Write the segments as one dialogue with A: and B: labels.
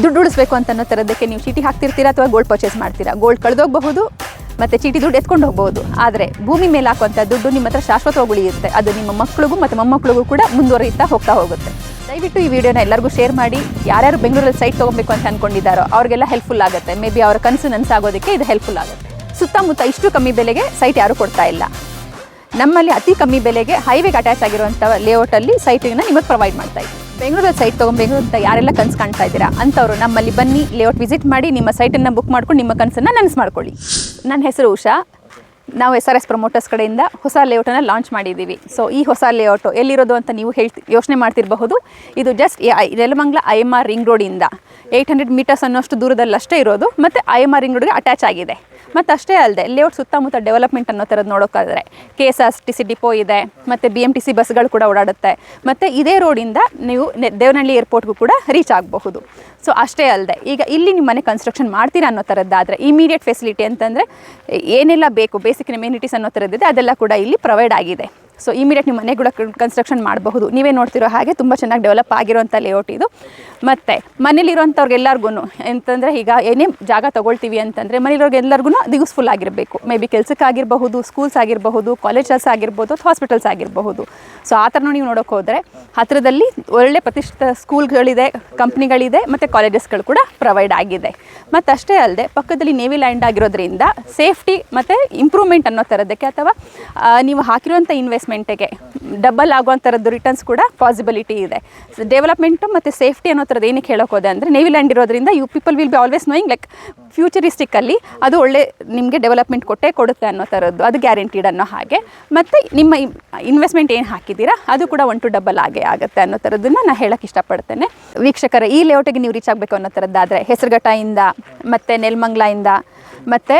A: ದುಡ್ಡು ಉಳಿಸ್ಬೇಕು ಅಂತ ಅನ್ನೋ ಥರದಕ್ಕೆ ನೀವು ಚೀಟಿ ಹಾಕ್ತಿರ್ತೀರಾ ಅಥವಾ ಗೋಲ್ಡ್ ಪರ್ಚೇಸ್ ಮಾಡ್ತೀರಾ? ಗೋಲ್ಡ್ ಕಳೆದೋಗಬಹುದು, ಮತ್ತು ಚೀಟಿ ದುಡ್ಡು ಎತ್ಕೊಂಡು ಹೋಗ್ಬೋದು ಆದರೆ ಭೂಮಿ ಮೇಲೆ ಹಾಕುವಂಥ ದುಡ್ಡು ನಿಮ್ಮ ಹತ್ರ ಶಾಶ್ವತವಾಗಿ ಉಳಿಯುತ್ತೆ. ಅದು ನಿಮ್ಮ ಮಕ್ಕಳಿಗೂ ಮತ್ತು ಮೊಮ್ಮಕ್ಕಳಿಗೂ ಕೂಡ ಮುಂದುವರಿಯುತ್ತಾ ಹೋಗ್ತಾ ಹೋಗುತ್ತೆ. ದಯವಿಟ್ಟು ಈ ವಿಡಿಯೋನ ಎಲ್ಲರಿಗೂ ಶೇರ್ ಮಾಡಿ. ಯಾರ್ಯಾರು ಬೆಂಗಳೂರಲ್ಲಿ ಸೈಟ್ ತೊಗೊಬೇಕು ಅಂತ ಅಂದ್ಕೊಂಡಿದ್ದಾರೋ ಅವ್ರಿಗೆಲ್ಲ ಹೆಲ್ಪ್ಫುಲ್ ಆಗುತ್ತೆ. ಮೇ ಬಿ ಅವರ ಕನಸು ನನಸಾಗೋದಕ್ಕೆ ಇದು ಹೆಲ್ಪ್ಫುಲ್ ಆಗುತ್ತೆ. ಸುತ್ತಮುತ್ತ ಇಷ್ಟು ಕಮ್ಮಿ ಬೆಲೆಗೆ ಸೈಟ್ ಯಾರೂ ಕೊಡ್ತಾ ಇಲ್ಲ. ನಮ್ಮಲ್ಲಿ ಅತಿ ಕಮ್ಮಿ ಬೆಲೆಗೆ ಹೈವೇಗೆ ಅಟ್ಯಾಚ್ ಆಗಿರುವಂಥ ಲೇಔಟಲ್ಲಿ ಸೈಟನ್ನು ನಿಮಗೆ ಪ್ರೊವೈಡ್ ಮಾಡ್ತಾ ಇದ್ದೀವಿ. ಬೆಂಗಳೂರಲ್ಲಿ ಸೈಟ್ ತೊಗೊಂಡು ಅಂತ ಯಾರೆಲ್ಲ ಕನಸು ಕಾಣ್ತಾ ಇದ್ದೀರಾ ಅಂಥವ್ರು ನಮ್ಮಲ್ಲಿ ಬನ್ನಿ ಲೇಔಟ್ ವಿಸಿಟ್ ಮಾಡಿ, ನಿಮ್ಮ ಸೈಟನ್ನು ಬುಕ್ ಮಾಡ್ಕೊಂಡು ನಿಮ್ಮ ಕನಸನ್ನು ನನಸು ಮಾಡ್ಕೊಳ್ಳಿ. ನನ್ನ ಹೆಸರು ಉಷಾ. ನಾವು ಎಸ್ ಆರ್ ಎಸ್ ಪ್ರಮೋಟರ್ಸ್ ಕಡೆಯಿಂದ ಹೊಸ ಲೇಔಟನ್ನು ಲಾಂಚ್ ಮಾಡಿದ್ದೀವಿ. ಸೊ ಈ ಹೊಸ ಲೇಔಟು ಎಲ್ಲಿರೋದು ಅಂತ ನೀವು ಹೇಳ್ತಿ, ಯೋಚನೆ ಮಾಡ್ತಿರಬಹುದು. ಇದು just Nelamangala I M R ring ರೋಡಿಂದ ಏಯ್ಟ್ ಹಂಡ್ರೆಡ್ ಮೀಟರ್ಸ್ ಅನ್ನೋಷ್ಟು ದೂರದಲ್ಲಿ ಅಷ್ಟೇ ಇರೋದು, ಮತ್ತು ಐ ಎಂ ಆರ್ ರಿಂಗ್ ರೋಡ್ಗೆ ಅಟ್ಯಾಚ್ ಆಗಿದೆ. ಮತ್ತು ಅಷ್ಟೇ ಅಲ್ಲದೆ ಲೇಔಟ್ ಸುತ್ತಮುತ್ತ ಡೆವಲಪ್ಮೆಂಟ್ ಅನ್ನೋ ಥರದ್ದು ನೋಡೋಕ್ಕಾದರೆ K S R T C depot ಇದೆ, ಮತ್ತು ಬಿ ಎಂ ಟಿ ಸಿ ಬಸ್ಗಳು ಕೂಡ ಓಡಾಡುತ್ತೆ. ಮತ್ತು ಇದೇ ರೋಡಿಂದ ನೀವು ದೇವನಹಳ್ಳಿ ಏರ್ಪೋರ್ಟ್ಗೂ ಕೂಡ ರೀಚ್ ಆಗಬಹುದು. ಸೊ ಅಷ್ಟೇ ಅಲ್ಲದೆ ಈಗ ಇಲ್ಲಿ ನಿಮ್ಮ ಮನೆ ಕನ್ಸ್ಟ್ರಕ್ಷನ್ ಮಾಡ್ತೀರಾ ಅನ್ನೋ ಥರದ್ದಾದರೆ ಇಮಿಡಿಯೇಟ್ ಫೆಸಿಲಿಟಿ ಅಂತಂದರೆ ಏನೆಲ್ಲ ಬೇಕು? ಬೇಸಿಕ್ ಇಮ್ಯುನಿಟೀಸ್ ಅನ್ನೋ ಥರದ್ದಿದೆ ಅದೆಲ್ಲ ಕೂಡ ಇಲ್ಲಿ ಪ್ರೊವೈಡ್ ಆಗಿದೆ. ಸೊ ಇಮಿಡಿಯೇಟ್ ನಿಮ್ಮ ಮನೆ ಕೂಡ ಕನ್ಸ್ಟ್ರಕ್ಷನ್ ಮಾಡಬಹುದು. ನೀವೇ ನೋಡ್ತಿರೋ ಹಾಗೆ ತುಂಬ ಚೆನ್ನಾಗಿ ಡೆವಲಪ್ ಆಗಿರೋಂಥ ಲೇಔಟ್ ಇದು. ಮತ್ತು ಮನೇಲಿರೋಂಥವ್ರಿಗೆಲ್ಲರಿಗೂ ಅಂತಂದರೆ ಈಗ ಏನೇ ಜಾಗ ತೊಗೊಳ್ತೀವಿ ಅಂತಂದರೆ ಮನೇಲಿರೋರ್ಗೆಲ್ಲರಿಗೂ ಅದು ಯೂಸ್ಫುಲ್ ಆಗಿರಬೇಕು. ಮೇ ಬಿ ಕೆಲಸಕ್ಕಾಗಿರಬಹುದು ಸ್ಕೂಲ್ಸ್ ಆಗಿರಬಹುದು ಕಾಲೇಜಸ್ ಆಗಿರ್ಬೋದು ಅಥವಾ ಹಾಸ್ಪಿಟಲ್ಸ್ ಆಗಿರಬಹುದು. ಸೊ ಆ ಥರನೂ ನೀವು ನೋಡೋಕೆ ಹೋದರೆ ಹತ್ತಿರದಲ್ಲಿ ಒಳ್ಳೆ ಪ್ರತಿಷ್ಠಿತ ಸ್ಕೂಲ್ಗಳಿದೆ ಕಂಪ್ನಿಗಳಿದೆ ಮತ್ತು ಕಾಲೇಜಸ್ಗಳು ಕೂಡ ಪ್ರೊವೈಡ್ ಆಗಿದೆ. ಮತ್ತು ಅಷ್ಟೇ ಅಲ್ಲದೆ ಪಕ್ಕದಲ್ಲಿ ನೇವಿ ಲ್ಯಾಂಡ್ ಆಗಿರೋದ್ರಿಂದ ಸೇಫ್ಟಿ ಮತ್ತು ಇಂಪ್ರೂವ್ಮೆಂಟ್ ಅನ್ನೋ ಥರದಕ್ಕೆ ಅಥವಾ ನೀವು ಹಾಕಿರುವಂಥ ಇನ್ವೆಸ್ಟ್ಮೆಂಟಿಗೆ ಡಬಲ್ ಆಗುವಂಥರದ್ದು ರಿಟರ್ನ್ಸ್ ಕೂಡ ಪಾಸಿಬಿಲಿಟಿ ಇದೆ. ಡೆವಲಪ್ಮೆಂಟು ಮತ್ತು ಸೇಫ್ಟಿ ಅನ್ನೋ ಥರದ್ದು ಏನಕ್ಕೆ ಹೇಳೋಕೆ ಹೋದೆ ಅಂದರೆ ನೇವಿ ಲ್ಯಾಂಡ್ ಇರೋದ್ರಿಂದ you people will be always knowing like ಫ್ಯೂಚರಿಸ್ಟಿಕ್ಕಲ್ಲಿ ಅದು ಒಳ್ಳೆ ನಿಮಗೆ ಡೆವಲಪ್ಮೆಂಟ್ ಕೊಟ್ಟೇ ಕೊಡುತ್ತೆ ಅನ್ನೋ ಥರದ್ದು, ಅದು ಗ್ಯಾರಂಟಿಡ್ ಅನ್ನೋ ಹಾಗೆ. ಮತ್ತು ನಿಮ್ಮ ಇನ್ವೆಸ್ಟ್ಮೆಂಟ್ ಏನು ಹಾಕಿದ್ದೀರಾ, ಅದು ಕೂಡ ಒನ್ ಟು ಡಬಲ್ ಆಗೇ ಆಗುತ್ತೆ ಅನ್ನೋ ಥರದ್ದನ್ನು ನಾನು ಹೇಳೋಕ್ಕೆ ಇಷ್ಟಪಡ್ತೇನೆ. ವೀಕ್ಷಕರ, ಈ ಲೇಔಟಿಗೆ ನೀವು ರೀಚ್ ಆಗಬೇಕು ಅನ್ನೋ ಥರದ್ದಾದರೆ ಹೆಸರುಘಟ್ಟದಿಂದ, ಮತ್ತು ನೆಲಮಂಗ್ಲಿಂದ ಮತ್ತು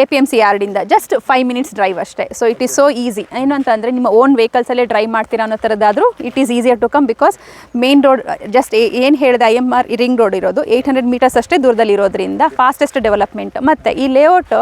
A: ಎ ಪಿ ಎಂ ಸಿ ಯಾರ್ಡಿಂದ ಜಸ್ಟ್ ಫೈವ್ ಮಿನಿಟ್ಸ್ ಡ್ರೈವ್ ಅಷ್ಟೇ. So it is so easy ಏನು ಅಂತಂದರೆ ನಿಮ್ಮ ಓನ್ ವೆಹಿಕಲ್ಸಲ್ಲೇ ಡ್ರೈವ್ ಮಾಡ್ತೀರಾ ಅನ್ನೋ ಥರದ್ದಾದರೂ it is easier to come because main road just ಏನು ಹೇಳಿದೆ I M R ring road ಇರೋದು ಏಯ್ಟ್ ಹಂಡ್ರೆಡ್ ಮೀಟರ್ಸ್ ಅಷ್ಟೇ ದೂರದಲ್ಲಿ ಇರೋದ್ರಿಂದ ಫಾಸ್ಟೆಸ್ಟ್ ಡೆವಲಪ್ಮೆಂಟ್ ಮತ್ತು ಈ ಲೇಔಟ್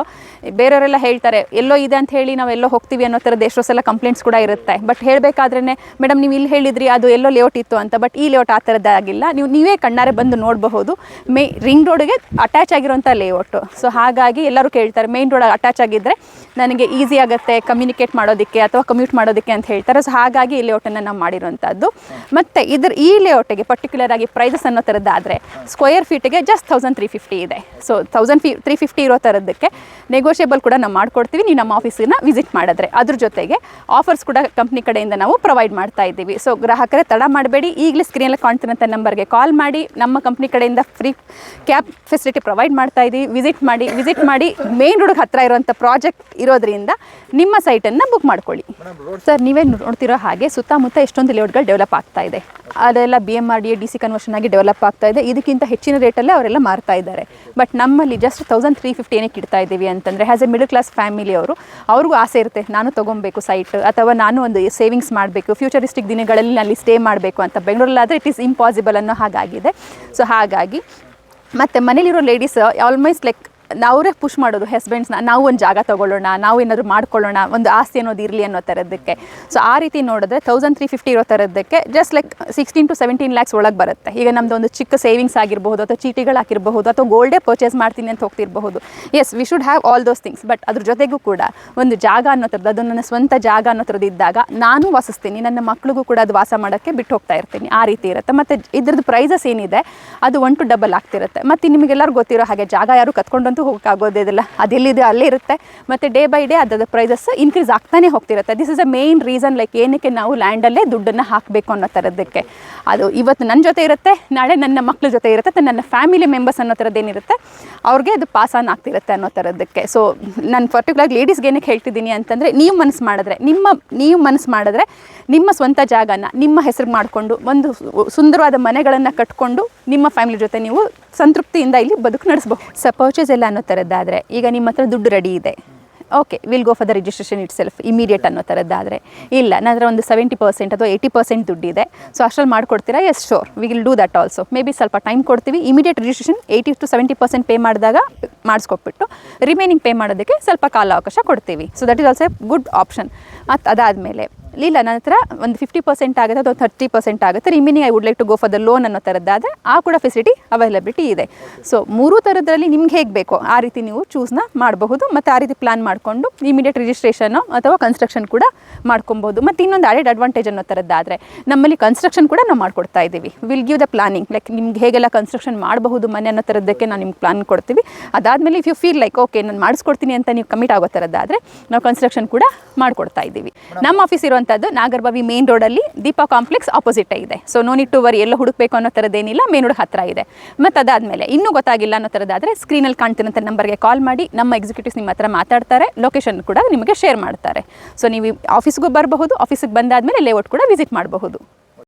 A: ಬೇರೆಯವರೆಲ್ಲ ಹೇಳ್ತಾರೆ, ಎಲ್ಲೋ ಇದೆ ಅಂತ ಹೇಳಿ ನಾವು ಎಲ್ಲೋ ಹೋಗ್ತೀವಿ ಅನ್ನೋ ಥರದ್ದು ಎಷ್ಟೋ ಸಲ ಕಂಪ್ಲೇಂಟ್ಸ್ ಕೂಡ ಇರುತ್ತೆ. ಬಟ್ ಹೇಳಬೇಕಾದ್ರೇ ಮೇಡಮ್, ನೀವು ಇಲ್ಲಿ ಹೇಳಿದ್ರಿ, ಅದು ಎಲ್ಲೋ ಲೇಔಟ್ ಇತ್ತು ಅಂತ ಬಟ್ ಈ ಲೇಔಟ್ ಆ ಥರದ್ದಾಗಿಲ್ಲ ನೀವು, ನೀವೇ ಕಣ್ಣಾರೆ ಬಂದು ನೋಡಬಹುದು. ಮೇ ರಿಂಗ್ ರೋಡ್ಗೆ ಅಟ್ಯಾಚ್ ಆಗಿರೋಂಥ ಲೇಔಟು ಸೊ ಹಾಗಾಗಿ ಎಲ್ಲರೂ ಕೇಳ್ತಾರೆ ಮೇನ್ ರೋಡ್ ಅಟ್ಯಾಚ್ ಆಗಿದ್ದರೆ ನನಗೆ ಈಸಿ ಆಗುತ್ತೆ ಕಮ್ಯುನಿಕೇಟ್ ಮಾಡೋದಕ್ಕೆ ಅಥವಾ ಕಮ್ಯೂಟ್ ಮಾಡೋದಕ್ಕೆ ಅಂತ ಹೇಳ್ತಾರೆ. ಸೊ ಹಾಗಾಗಿ ಈ ಲೇಔಟನ್ನು ನಾವು ಮಾಡಿರೋಂಥದ್ದು ಮತ್ತು ಇದ್ರ, ಈ ಲೇಔಟಿಗೆ ಪರ್ಟಿಕ್ಯುಲರ್ ಆಗಿ ಪ್ರೈಸಸ್ ಅನ್ನೋ ಥರದ್ದಾದರೆ ಸ್ಕ್ವೇರ್ ಫೀಟಿಗೆ ಜಸ್ಟ್ ತೌಸಂಡ್ ತ್ರೀ ಫಿಫ್ಟಿ ಇದೆ. ಸೊ ತೌಸಂಡ್ ಫಿ ತ್ರೀ ಫಿಫ್ಟಿ ಇರೋ ಥರದ್ದಕ್ಕೆ ನೆಗೋಷಿಯಬಲ್ ಕೂಡ ನಾವು ಮಾಡ್ಕೊಡ್ತೀವಿ. ನೀವು ನಮ್ಮ ಆಫೀಸಿನ ವಿಸಿಟ್ ಮಾಡಿದ್ರೆ. ಅದ್ರ ಜೊತೆಗೆ ಆಫರ್ಸ್ ಕೂಡ ಕಂಪ್ನಿ ಕಡೆಯಿಂದ ನಾವು ಪ್ರೊವೈಡ್ ಮಾಡ್ತಾ ಇದ್ದೀವಿ. ಸೊ ಗ್ರಾಹಕರೇ ತಡ ಮಾಡಬೇಡಿ. ಈಗಲೇ ಸ್ಕ್ರೀನಲ್ಲಿ ಕಾಣ್ತಿರೋಂಥ ನಂಬರ್ಗೆ ಕಾಲ್ ಮಾಡಿ. ನಮ್ಮ ಕಂಪ್ನಿ ಕಡೆಯಿಂದ ಫ್ರೀ ಕ್ಯಾಬ್ ಫೆಸಿಲಿಟಿ ಪ್ರೊವೈಡ್ ಮಾಡ್ತಾ ಇದ್ದೀವಿ. ವಿಸಿಟ್ ಮಾಡಿ. ವಿಸಿಟ್ ಮಾಡಿ. ಮೇನ್ ರೋಡ್ಗೆ ಹತ್ತಿರ ಇರುವಂಥ ಪ್ರಾಜೆಕ್ಟ್ ಇರೋದ್ರಿಂದ ನಿಮ್ಮ ಸೈಟನ್ನು ಬುಕ್ ಮಾಡ್ಕೊಳ್ಳಿ. ಸರ್ ನೀವೇ ನೋಡ್ತಿರೋ ಹಾಗೆ ಸುತ್ತಮುತ್ತ ಎಷ್ಟೊಂದು ಲೇಔಟ್ಗಳು ಡೆವಲಪ್ ಆಗ್ತಾ ಇದೆ. ಅದೆಲ್ಲ B M R D D C conversion ಆಗಿ ಡೆವಲಪ್ ಆಗ್ತಾ ಇದೆ. ಇದಕ್ಕಿಂತ ಹೆಚ್ಚಿನ ರೇಟಲ್ಲೇ ಅವರೆಲ್ಲ ಮಾರ್ತಾ ಇದ್ದಾರೆ. ಬಟ್ ನಮ್ಮಲ್ಲಿ ಜಸ್ಟ್ ತೌಸಂಡ್ ತ್ರೀ ಫಿಫ್ಟಿ ಏನಕ್ಕೆ ಇಡ್ತಾ ಇದ್ದೀವಿ ಅಂತಂದರೆ ಆ್ಯಸ್ ಎ ಮಿಡಲ್ ಕ್ಲಾಸ್ ಫ್ಯಾಮಿಲಿಯವರು ಅವ್ರಿಗೂ ಆಸೆ ಇರುತ್ತೆ, ನಾನು ತೊಗೊಬೇಕು ಸೈಟ್ ಅಥವಾ ನಾನು ಒಂದು ಸೇವಿಂಗ್ಸ್ ಮಾಡಬೇಕು ಫ್ಯೂಚರಿಸ್ಟಿಕ್ ದಿನಗಳಲ್ಲಿ ಅಲ್ಲಿ ಸ್ಟೇ ಮಾಡಬೇಕು ಅಂತ. ಬೆಂಗಳೂರಲ್ಲಾದರೆ ಇಟ್ ಈಸ್ ಇಂಪಾಸಿಬಲ್ ಅನ್ನೋ ಹಾಗಾಗಿದೆ. ಸೊ ಹಾಗಾಗಿ, ಮತ್ತು ಮನೇಲಿರೋ ಲೇಡೀಸ್ ಆಲ್ಮೋಸ್ಟ್ ಲೈಕ್ ಅವರೇ ಪುಷ್ ಮಾಡೋದು ಹಸ್ಬೆಂಡ್ಸ್ನ ನಾವು ಒಂದು ಜಾಗ ತೊಗೊಳ್ಳೋಣ ನಾವು ಏನಾದರೂ ಮಾಡ್ಕೊಳ್ಳೋಣ, ಒಂದು ಆಸ್ತಿ ಅನ್ನೋದು ಇರಲಿ ಅನ್ನೋ ಥರದ್ದಕ್ಕೆ. ಸೊ ಆ ರೀತಿ ನೋಡಿದ್ರೆ ತೌಸಂಡ್ ತ್ರೀ ಫಿಫ್ಟಿ ಇರೋ ಥರದ್ದಕ್ಕೆ just like sixteen to seventeen lakhs ಒಳಗೆ ಬರುತ್ತೆ. ಈಗ ನಮ್ದು ಒಂದು ಚಿಕ್ಕ ಸೇವಿಂಗ್ಸ್ ಆಗಿರಬಹುದು ಅಥವಾ ಚೀಟಿಗಳು ಹಾಕಿರಬಹುದು ಅಥವಾ ಗೋಲ್ಡೇ ಪರ್ಚೇಸ್ ಮಾಡ್ತೀನಿ ಅಂತ ಹೋಗ್ತಿರಬಹುದು. Yes we should have all those things but ಅದ್ರ ಜೊತೆಗೂ ಕೂಡ ಒಂದು ಜಾಗ ಅನ್ನೋ ಥರದ್ದು, ಅದು ನನ್ನ ಸ್ವಂತ ಜಾಗ ಅನ್ನೋ ಇದ್ದಾಗ ನಾನು ವಾಸಿಸ್ತೀನಿ, ನನ್ನ ಮಕ್ಳಿಗೂ ಕೂಡ ಅದು ವಾಸ ಮಾಡೋಕ್ಕೆ ಬಿಟ್ಟು ಹೋಗ್ತಾ ಇರ್ತೀನಿ. ಆ ರೀತಿ ಇರುತ್ತೆ. ಮತ್ತು ಇದ್ರದ್ದು ಪ್ರೈಸಸ್ ಏನಿದೆ, ಅದು ಒನ್ ಟು ಡಬಲ್ ಆಗ್ತಿರುತ್ತೆ. ಮತ್ತು ನಿಮಗೆಲ್ಲರೂ ಗೊತ್ತಿರೋ ಹಾಗೆ ಜಾಗ ಯಾರು ಕತ್ಕೊಂಡಂತೂ ಹೋಗೋಕ್ಕಾಗೋದಿಲ್ಲ ಅದೆಲ್ಲಿದೆ ಅಲ್ಲೇ ಇರುತ್ತೆ. ಮತ್ತು ಡೇ ಬೈ ಡೇ ಅದರ ಪ್ರೈಸಸ್ ಇನ್ಕ್ರೀಸ್ ಆಗ್ತಾನೆ ಹೋಗ್ತಿರುತ್ತೆ. This is a main reason like ಏನಕ್ಕೆ ನಾವು ಲ್ಯಾಂಡಲ್ಲೇ ದುಡ್ಡನ್ನು ಹಾಕಬೇಕು ಅನ್ನೋ ಥರದ್ದಕ್ಕೆ. ಅದು ಇವತ್ತು ನನ್ನ ಜೊತೆ ಇರುತ್ತೆ, ನಾಳೆ ನನ್ನ ಮಕ್ಕಳ ಜೊತೆ ಇರುತ್ತೆ ಅಥವಾ ನನ್ನ ಫ್ಯಾಮಿಲಿ ಮೆಂಬರ್ಸ್ ಅನ್ನೋ ಥರದ್ದು ಏನಿರುತ್ತೆ, ಅವ್ರಿಗೆ ಅದು ಪಾಸ್ ಆನ್ ಆಗ್ತಿರುತ್ತೆ ಅನ್ನೋ ಥರದ್ದಕ್ಕೆ. ಸೊ ನಾನು ಪರ್ಟಿಕ್ಯುಲರ್ ಲೇಡೀಸ್ಗೆ ಏನಕ್ಕೆ ಹೇಳ್ತಿದ್ದೀನಿ ಅಂತಂದರೆ, ನೀವು ಮನಸ್ಸು ಮಾಡಿದ್ರೆ, ನಿಮ್ಮ, ನೀವು ಮನಸ್ಸು ಮಾಡಿದ್ರೆ, ನಿಮ್ಮ ಸ್ವಂತ ಜಾಗನ, ನಿಮ್ಮ ಹೆಸರು ಮಾಡಿಕೊಂಡು, ಒಂದು ಸುಂದರವಾದ ಮನೆಗಳನ್ನು ಕಟ್ಕೊಂಡು ನಿಮ್ಮ ಫ್ಯಾಮಿಲಿ ಜೊತೆ ನೀವು ಸಂತೃಪ್ತಿಯಿಂದ ಇಲ್ಲಿ ಬದುಕು ನಡೆಸಬಹುದು. ಸ ಪರ್ಚೇಸ್ ಎಲ್ಲ ಅನ್ನೋ ಥರದ್ದಾದರೆ, ಈಗ ನಿಮ್ಮ ಹತ್ರ ದುಡ್ಡು ರೆಡಿ ಇದೆ. Okay will go for the registration itself immediate ಅನ್ನೋ ಥರದ್ದಾದರೆ. ಇಲ್ಲ ನನ್ನ ಒಂದು ಸೆವೆಂಟಿ ಪರ್ಸೆಂಟ್ ಅಥವಾ ಏಯ್ಟಿ ಪರ್ಸೆಂಟ್ ದುಡ್ಡಿದೆ. ಸೊ ಅಷ್ಟರಲ್ಲಿ ಮಾಡಿಕೊಡ್ತೀರಾ? Yes sure we will do that also maybe ಸ್ವಲ್ಪ ಟೈಮ್ ಕೊಡ್ತೀವಿ. Immediate registration eighty to seventy percent pay ಮಾಡಿದಾಗ ಮಾಡಿಸ್ಕೊಟ್ಬಿಟ್ಟು ರಿಮೈನಿಂಗ್ ಪೇ ಮಾಡೋದಕ್ಕೆ ಸ್ವಲ್ಪ ಕಾಲಾವಕಾಶ ಕೊಡ್ತೀವಿ. So that is also good option ಮತ್ತು ಅದಾದಮೇಲೆ ಇಲ್ಲ ನನ್ನ ಹತ್ರ ಒಂದು ಫಿಫ್ಟಿ ಪರ್ಸೆಂಟ್ ಆಗುತ್ತೆ ಅಥವಾ ತರ್ಟಿ ಪರ್ಸೆಂಟ್ ಆಗುತ್ತೆ. Remaining I would like to go for the loan ಅನ್ನೋ ಥರದ್ದಾದರೆ ಆ ಕೂಡ ಫೆಸಿಲಿಟಿ ಅವೈಲಬಿಲಿಟಿ ಇದೆ. ಸೊ ಮೂರು ಥರದ್ರಲ್ಲಿ ನಿಮ್ಗೆ ಹೇಗೆ ಬೇಕೋ ಆ ರೀತಿ ನೀವು ಚೂಸ್ನ ಮಾಡಬಹುದು. ಮತ್ತು ಆ ರೀತಿ ಪ್ಲಾನ್ ಮಾಡಿಕೊಂಡು ಇಮಿಡಿಯೇಟ್ ರಿಜಿಸ್ಟ್ರೇಷನ್ನು ಅಥವಾ ಕನ್ಸ್ಟ್ರಕ್ಷನ್ ಕೂಡ ಮಾಡ್ಕೊಬೋದು. ಮತ್ತು ಇನ್ನೊಂದು ಆಡೆಡ್ ಅಡ್ವಾಂಟೇಜ್ ಅನ್ನೋ ಥರದ್ದಾದರೆ ನಮ್ಮಲ್ಲಿ ಕನ್ಸ್ಟ್ರಕ್ಷನ್ ಕೂಡ ನಾವು ಮಾಡ್ಕೊಡ್ತಾ ಇದ್ದೀವಿ. Will give the planning like ನಿಮ್ಗೆ ಹೇಗೆಲ್ಲ ಕನ್ಸ್ಟ್ರಕ್ಷನ್ ಮಾಡಬಹುದು ಮನೆ ಅನ್ನೋ ಥರದ್ದಕ್ಕೆ ನಾವು ನಿಮ್ಗೆ ಪ್ಲಾನ್ ಕೊಡ್ತೀವಿ. ಅದಾದಮೇಲೆ if you feel like okay ನಾನು ಮಾಡಿಸ್ಕೊಡ್ತೀನಿ ಅಂತ ನೀವು ಕಮಿಟ್ ಆಗೋ ಥರದ್ದಾದರೆ ನಾವು ಕನ್ಸ್ಟ್ರಕ್ಷನ್ ಕೂಡ ಮಾಡ್ಕೊಡ್ತಾ ಇದ್ದೀವಿ. ನಮ್ಮ ಆಫೀಸ್ ಇರುವಂಥದ್ದು ನಾಗರ್ಬಾವಿ ಮೇನ್ ರೋಡಲ್ಲಿ ದೀಪಾ ಕಾಂಪ್ಲೆಕ್ಸ್ ಆಪೋಸಿಟ್ ಇದೆ so no need to worry ಎಲ್ಲ ಹುಡುಕಬೇಕು ಅನ್ನೋ ಥರದ್ದೇನಿಲ್ಲ ಮೇನ್ ರೋಡ್ ಹತ್ತಿರ ಇದೆ. ಮತ್ತು ಅದಾದಮೇಲೆ, ಇನ್ನೂ ಗೊತ್ತಾಗಿಲ್ಲ ಅನ್ನೋ ಥರದ್ದಾದರೆ ಸ್ಕ್ರೀನಲ್ಲಿ ಕಾಣ್ತಿರೋಂಥ ನಂಬರ್ಗೆ ಕಾಲ್ ಮಾಡಿ, ನಮ್ಮ ಎಕ್ಸಿಕ್ಯೂಟಿವ್ಸ್ ನಿಮ್ಮ ಹತ್ರ ಮಾತಾಡ್ತಾರೆ ಲೊಕೇಶನ್ ಕೂಡ ನಿಮಗೆ ಶೇರ್ ಮಾಡ್ತಾರೆ. ಸೊ ನೀವು ಆಫೀಸ್ಗೂ ಬರಬಹುದು ಆಫೀಸಿಗೆ ಬಂದಾದಮೇಲೆ ಲೇಔಟ್ ಕೂಡ ವಿಸಿಟ್ ಮಾಡಬಹುದು.